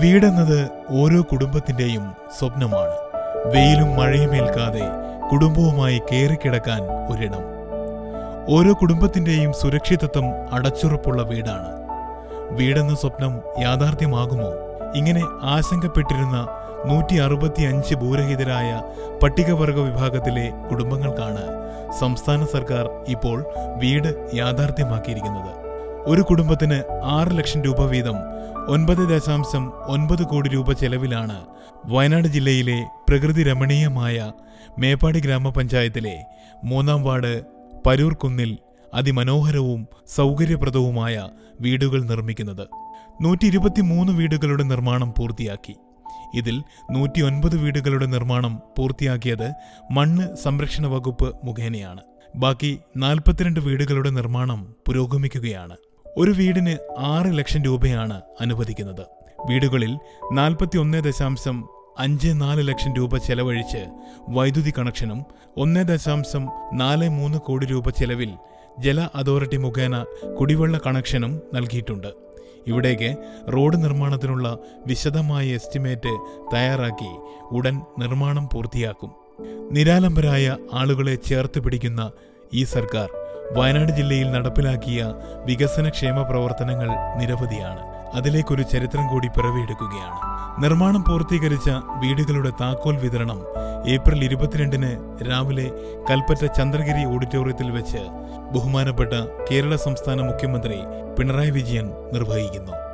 വീടെന്നത് ഓരോ കുടുംബത്തിന്റെയും സ്വപ്നമാണ്. വെയിലും മഴയും ഏൽക്കാതെ കുടുംബവുമായി കയറിക്കിടക്കാൻ ഒരിടം. ഓരോ കുടുംബത്തിന്റെയും സുരക്ഷിതത്വം അടച്ചുറപ്പുള്ള വീടാണ്. വീടെന്ന സ്വപ്നം യാഥാർത്ഥ്യമാകുമോ? ഇങ്ങനെ ആശങ്കപ്പെട്ടിരുന്ന നൂറ്റി അറുപത്തിയഞ്ച് ഭൂരഹിതരായ പട്ടികവർഗ വിഭാഗത്തിലെ കുടുംബങ്ങൾക്കാണ് സംസ്ഥാന സർക്കാർ ഇപ്പോൾ വീട് യാഥാർത്ഥ്യമാക്കിയിരിക്കുന്നത്. ഒരു കുടുംബത്തിന് ആറ് ലക്ഷം രൂപ വീതം ഒൻപത് ദശാംശം ഒൻപത് കോടി രൂപ ചെലവിലാണ് വയനാട് ജില്ലയിലെ പ്രകൃതി രമണീയമായ മേപ്പാടി ഗ്രാമപഞ്ചായത്തിലെ മൂന്നാം വാർഡ് പരൂർ കുന്നിൽ അതിമനോഹരവും സൗകര്യപ്രദവുമായ വീടുകൾ നിർമ്മിക്കുന്നത്. നൂറ്റി ഇരുപത്തിമൂന്ന് വീടുകളുടെ നിർമ്മാണം പൂർത്തിയാക്കി. ഇതിൽ നൂറ്റി ഒൻപത് വീടുകളുടെ നിർമ്മാണം പൂർത്തിയാക്കിയത് മണ്ണ് സംരക്ഷണ വകുപ്പ് മുഖേനയാണ്. ബാക്കി നാൽപ്പത്തിരണ്ട് വീടുകളുടെ നിർമ്മാണം പുരോഗമിക്കുകയാണ്. ഒരു വീടിന് ആറ് ലക്ഷം രൂപയാണ് അനുവദിക്കുന്നത്. വീടുകളിൽ നാൽപ്പത്തി ഒന്ന് ദശാംശം അഞ്ച് നാല് ലക്ഷം രൂപ ചെലവഴിച്ച് വൈദ്യുതി കണക്ഷനും ഒന്ന് ദശാംശം നാല് മൂന്ന് കോടി രൂപ ചെലവിൽ ജല അതോറിറ്റി മുഖേന കുടിവെള്ള കണക്ഷനും നൽകിയിട്ടുണ്ട്. ഇവിടേക്ക് റോഡ് നിർമ്മാണത്തിനുള്ള വിശദമായ എസ്റ്റിമേറ്റ് തയ്യാറാക്കി ഉടൻ നിർമ്മാണം പൂർത്തിയാക്കും. നിരാലംബരായ ആളുകളെ ചേർത്ത് പിടിക്കുന്ന ഈ സർക്കാർ വയനാട് ജില്ലയിൽ നടപ്പിലാക്കിയ വികസന ക്ഷേമ പ്രവർത്തനങ്ങൾ നിരവധിയാണ്. അതിലേക്കൊരു ചരിത്രം കൂടി പിറവിയെടുക്കുകയാണ്. നിർമ്മാണം പൂർത്തീകരിച്ച വീടുകളുടെ താക്കോൽ വിതരണം ഏപ്രിൽ ഇരുപത്തിരണ്ടിന് രാവിലെ കൽപ്പറ്റ ചന്ദ്രഗിരി ഓഡിറ്റോറിയത്തിൽ വെച്ച് ബഹുമാനപ്പെട്ട കേരള സംസ്ഥാന മുഖ്യമന്ത്രി പിണറായി വിജയൻ നിർവഹിക്കുന്നു.